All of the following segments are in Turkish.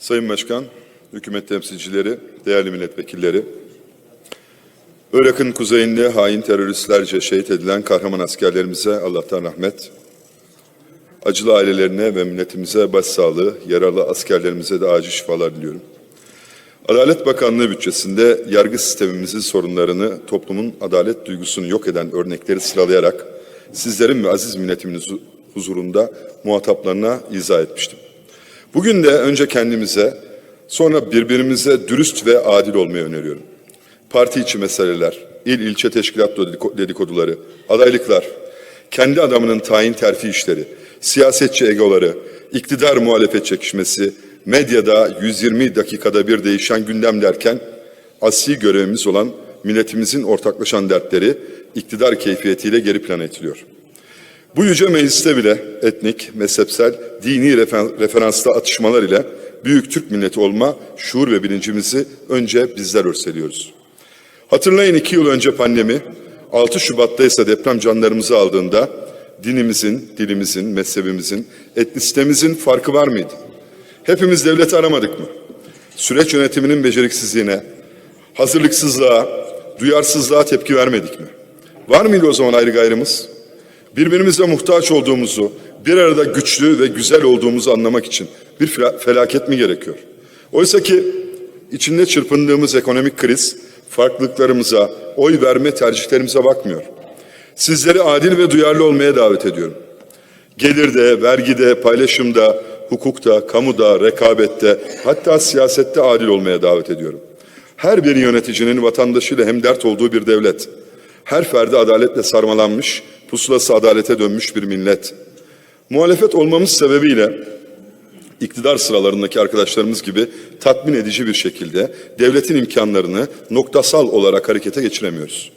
Sayın Başkan, hükümet temsilcileri, değerli milletvekilleri, Irak'ın kuzeyinde hain teröristlerce şehit edilen kahraman askerlerimize Allah'tan rahmet, acılı ailelerine ve milletimize başsağlığı, yaralı askerlerimize de acil şifalar diliyorum. Adalet Bakanlığı bütçesinde yargı sistemimizin sorunlarını, toplumun adalet duygusunu yok eden örnekleri sıralayarak sizlerin ve aziz milletimin huzurunda muhataplarına izah etmiştim. Bugün de önce kendimize, sonra birbirimize dürüst ve adil olmayı öneriyorum. Parti içi meseleler, il ilçe teşkilat dedikoduları, adaylıklar, kendi adamının tayin terfi işleri, siyasetçi egoları, iktidar muhalefet çekişmesi, medyada 120 dakikada bir değişen gündem derken asli görevimiz olan milletimizin ortaklaşan dertleri iktidar keyfiyetiyle geri plana itiliyor. Bu yüce mecliste bile etnik, mezhepsel, dini refer- referanslı atışmalar ile büyük Türk milleti olma şuur ve bilincimizi önce bizler örseliyoruz. Hatırlayın iki yıl önce pandemi, 6 Şubat'ta ise deprem canlarımızı aldığında dinimizin, dilimizin, mezhebimizin, etnistemizin farkı var mıydı? Hepimiz devleti aramadık mı? Süreç yönetiminin beceriksizliğine, hazırlıksızlığa, duyarsızlığa tepki vermedik mi? Var mıydı o zaman ayrı gayrımız? Birbirimize muhtaç olduğumuzu, bir arada güçlü ve güzel olduğumuzu anlamak için bir fela- felaket mi gerekiyor? Oysa ki içinde çırpındığımız ekonomik kriz farklılıklarımıza, oy verme tercihlerimize bakmıyor. Sizleri adil ve duyarlı olmaya davet ediyorum. Gelirde, vergide, paylaşımda, hukukta, kamuda, rekabette, hatta siyasette adil olmaya davet ediyorum. Her bir yöneticinin vatandaşıyla hemdert olduğu bir devlet. Her ferdi adaletle sarmalanmış, pusulası adalete dönmüş bir millet. Muhalefet olmamız sebebiyle iktidar sıralarındaki arkadaşlarımız gibi tatmin edici bir şekilde devletin imkanlarını noktasal olarak harekete geçiremiyoruz.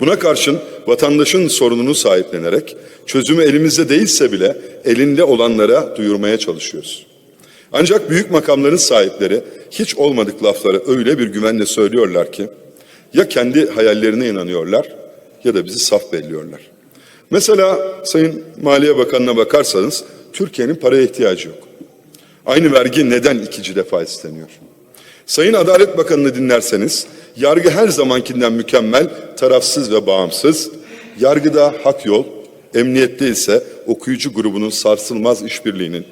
Buna karşın vatandaşın sorununu sahiplenerek çözümü elimizde değilse bile elinde olanlara duyurmaya çalışıyoruz. Ancak büyük makamların sahipleri hiç olmadık lafları öyle bir güvenle söylüyorlar ki ya kendi hayallerine inanıyorlar ya da bizi saf belliyorlar. Mesela Sayın Maliye Bakanı'na bakarsanız Türkiye'nin paraya ihtiyacı yok. Aynı vergi neden ikinci defa isteniyor? Sayın Adalet Bakanı'nı dinlerseniz yargı her zamankinden mükemmel, tarafsız ve bağımsız. Yargıda hak yol, emniyette ise okuyucu grubunun sarsılmaz işbirliğinin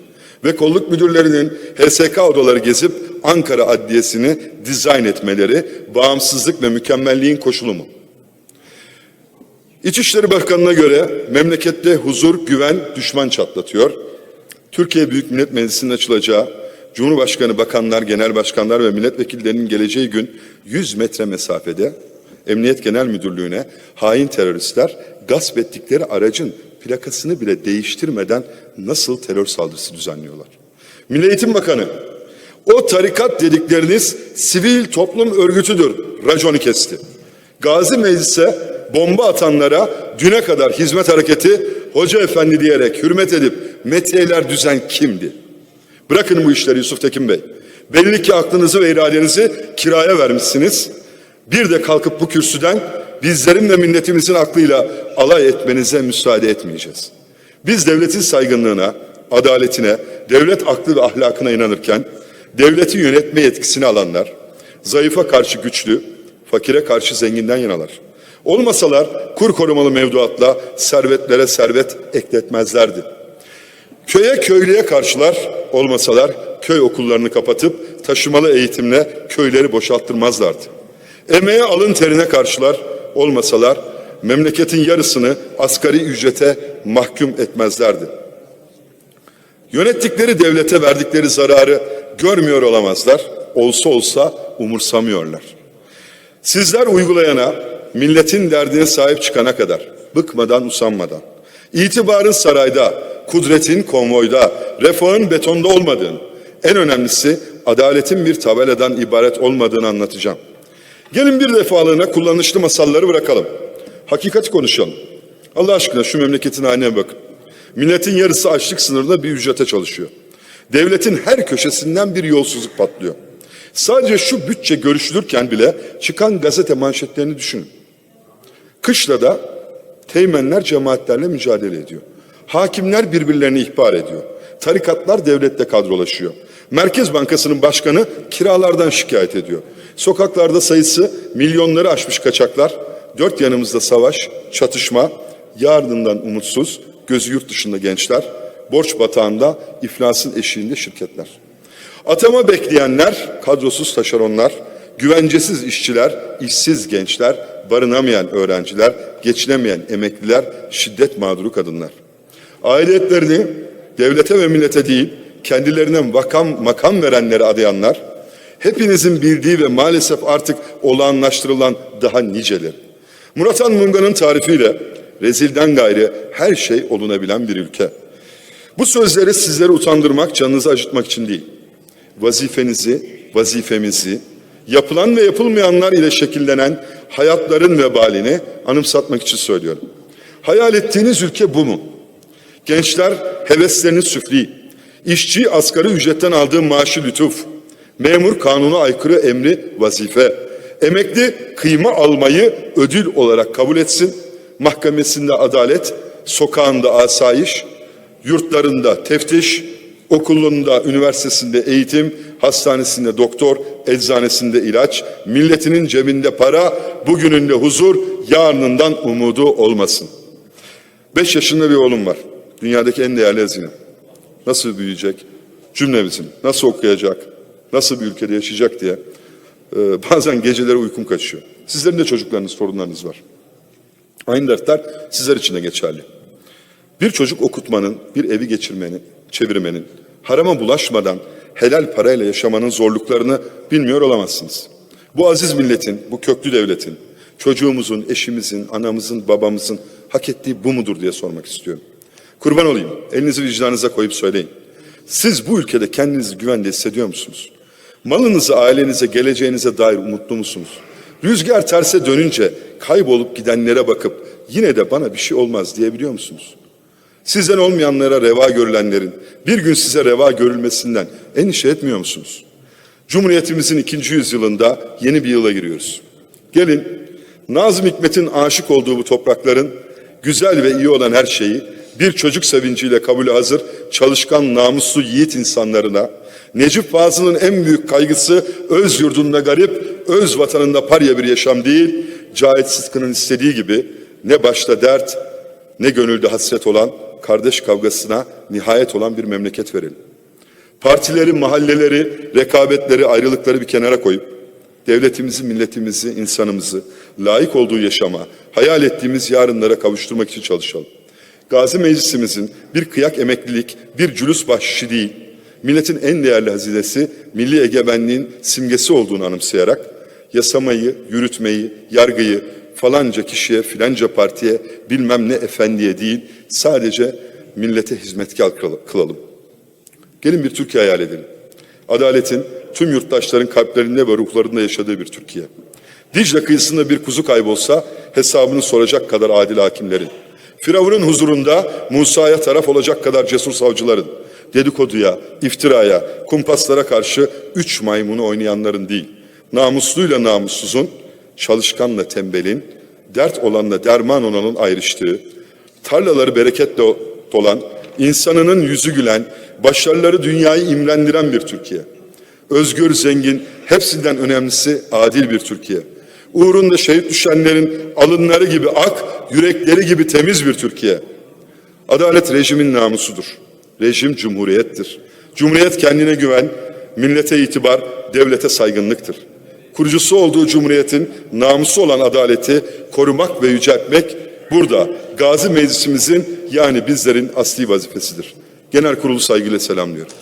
ve kolluk müdürlerinin HSK odaları gezip Ankara Adliyesi'ni dizayn etmeleri bağımsızlık ve mükemmelliğin koşulu mu? İçişleri Bakanı'na göre memlekette huzur, güven, düşman çatlatıyor. Türkiye Büyük Millet Meclisi'nin açılacağı Cumhurbaşkanı, bakanlar, genel başkanlar ve milletvekillerinin geleceği gün 100 metre mesafede Emniyet Genel Müdürlüğü'ne hain teröristler gasp ettikleri aracın plakasını bile değiştirmeden nasıl terör saldırısı düzenliyorlar? Milli Eğitim Bakanı, o tarikat dedikleriniz sivil toplum örgütüdür, raconu kesti. Gazi Meclis'e bomba atanlara düne kadar hizmet hareketi hoca efendi diyerek hürmet edip metiyeler düzen kimdi? Bırakın bu işleri Yusuf Tekin Bey. Belli ki aklınızı ve iradenizi kiraya vermişsiniz. Bir de kalkıp bu kürsüden bizlerin ve milletimizin aklıyla alay etmenize müsaade etmeyeceğiz. Biz devletin saygınlığına, adaletine, devlet aklı ve ahlakına inanırken devleti yönetme yetkisini alanlar, zayıfa karşı güçlü, fakire karşı zenginden yanalar. Olmasalar kur korumalı mevduatla servetlere servet ekletmezlerdi. Köye köylüye karşılar olmasalar köy okullarını kapatıp taşımalı eğitimle köyleri boşalttırmazlardı. Emeğe alın terine karşılar olmasalar memleketin yarısını asgari ücrete mahkum etmezlerdi. Yönettikleri devlete verdikleri zararı görmüyor olamazlar. Olsa olsa umursamıyorlar. Sizler uygulayana, milletin derdine sahip çıkana kadar, bıkmadan usanmadan, itibarın sarayda, kudretin konvoyda, refahın betonda olmadığını, en önemlisi adaletin bir tabeladan ibaret olmadığını anlatacağım. Gelin bir defalığına kullanışlı masalları bırakalım. Hakikati konuşalım. Allah aşkına şu memleketin haline bakın. Milletin yarısı açlık sınırında bir ücrete çalışıyor. Devletin her köşesinden bir yolsuzluk patlıyor. Sadece şu bütçe görüşülürken bile çıkan gazete manşetlerini düşünün. Kışla da teğmenler cemaatlerle mücadele ediyor. Hakimler birbirlerini ihbar ediyor. Tarikatlar devlette kadrolaşıyor. Merkez Bankası'nın başkanı kiralardan şikayet ediyor. Sokaklarda sayısı milyonları aşmış kaçaklar, dört yanımızda savaş, çatışma, yardımdan umutsuz, gözü yurt dışında gençler, borç batağında, iflasın eşiğinde şirketler. Atama bekleyenler, kadrosuz taşeronlar, güvencesiz işçiler, işsiz gençler, barınamayan öğrenciler, geçinemeyen emekliler, şiddet mağduru kadınlar. Aidiyetlerini devlete ve millete değil, kendilerine makam, makam verenlere adayanlar, hepinizin bildiği ve maalesef artık olağanlaştırılan daha niceleri. Murat Han Munga'nın tarifiyle rezilden gayrı her şey olunabilen bir ülke. Bu sözleri sizleri utandırmak, canınızı acıtmak için değil. Vazifenizi, vazifemizi, yapılan ve yapılmayanlar ile şekillenen hayatların vebalini anımsatmak için söylüyorum. Hayal ettiğiniz ülke bu mu? Gençler heveslerini süfli, işçi asgari ücretten aldığı maaşı lütuf, memur kanuna aykırı emri vazife, emekli kıyma almayı ödül olarak kabul etsin, mahkemesinde adalet, sokağında asayiş, yurtlarında teftiş, okulunda, üniversitesinde eğitim, hastanesinde doktor, eczanesinde ilaç, milletinin cebinde para, bugününde huzur, yarınından umudu olmasın. Beş yaşında bir oğlum var. Dünyadaki en değerli hazine. Nasıl büyüyecek? Cümlemizin. Nasıl okuyacak? Nasıl bir ülkede yaşayacak diye. e, bazen geceleri uykum kaçıyor. Sizlerin de çocuklarınız, torunlarınız var. Aynı dertler sizler için de geçerli. Bir çocuk okutmanın, bir evi geçirmenin, çevirmenin, harama bulaşmadan helal parayla yaşamanın zorluklarını bilmiyor olamazsınız. Bu aziz milletin, bu köklü devletin, çocuğumuzun, eşimizin, anamızın, babamızın hak ettiği bu mudur diye sormak istiyorum. Kurban olayım, elinizi vicdanınıza koyup söyleyin. Siz bu ülkede kendinizi güvende hissediyor musunuz? Malınızı, ailenize, geleceğinize dair umutlu musunuz? Rüzgar terse dönünce kaybolup gidenlere bakıp yine de bana bir şey olmaz diyebiliyor musunuz? Sizden olmayanlara reva görülenlerin bir gün size reva görülmesinden endişe etmiyor musunuz? Cumhuriyetimizin ikinci yüzyılında yeni bir yıla giriyoruz. Gelin Nazım Hikmet'in aşık olduğu bu toprakların güzel ve iyi olan her şeyi bir çocuk sevinciyle kabul hazır çalışkan namuslu yiğit insanlarına Necip Fazıl'ın en büyük kaygısı öz yurdunda garip, öz vatanında parya bir yaşam değil, Cahit Sıtkı'nın istediği gibi ne başta dert ne gönülde hasret olan kardeş kavgasına nihayet olan bir memleket verelim. Partileri, mahalleleri, rekabetleri, ayrılıkları bir kenara koyup devletimizi, milletimizi, insanımızı layık olduğu yaşama, hayal ettiğimiz yarınlara kavuşturmak için çalışalım. Gazi Meclisimizin bir kıyak emeklilik, bir cülüs bahşişi değil, milletin en değerli hazinesi, milli egemenliğin simgesi olduğunu anımsayarak, yasamayı, yürütmeyi, yargıyı falanca kişiye, filanca partiye, bilmem ne efendiye değil, sadece millete hizmetkar kılalım. Gelin bir Türkiye hayal edelim. Adaletin tüm yurttaşların kalplerinde ve ruhlarında yaşadığı bir Türkiye. Dicle kıyısında bir kuzu kaybolsa hesabını soracak kadar adil hakimlerin. Firavun'un huzurunda Musa'ya taraf olacak kadar cesur savcıların. Dedikoduya, iftiraya, kumpaslara karşı üç maymunu oynayanların değil. Namusluyla namussuzun, çalışkanla tembelin, dert olanla derman olanın ayrıştığı, tarlaları bereketle dolan, insanının yüzü gülen, başarıları dünyayı imrendiren bir Türkiye. Özgür, zengin, hepsinden önemlisi adil bir Türkiye. Uğrunda şehit düşenlerin alınları gibi ak, yürekleri gibi temiz bir Türkiye. Adalet rejimin namusudur. Rejim cumhuriyettir. Cumhuriyet kendine güven, millete itibar, devlete saygınlıktır. Kurucusu olduğu cumhuriyetin namusu olan adaleti korumak ve yüceltmek burada Gazi Meclisimizin yani bizlerin asli vazifesidir. Genel kurulu saygıyla selamlıyorum.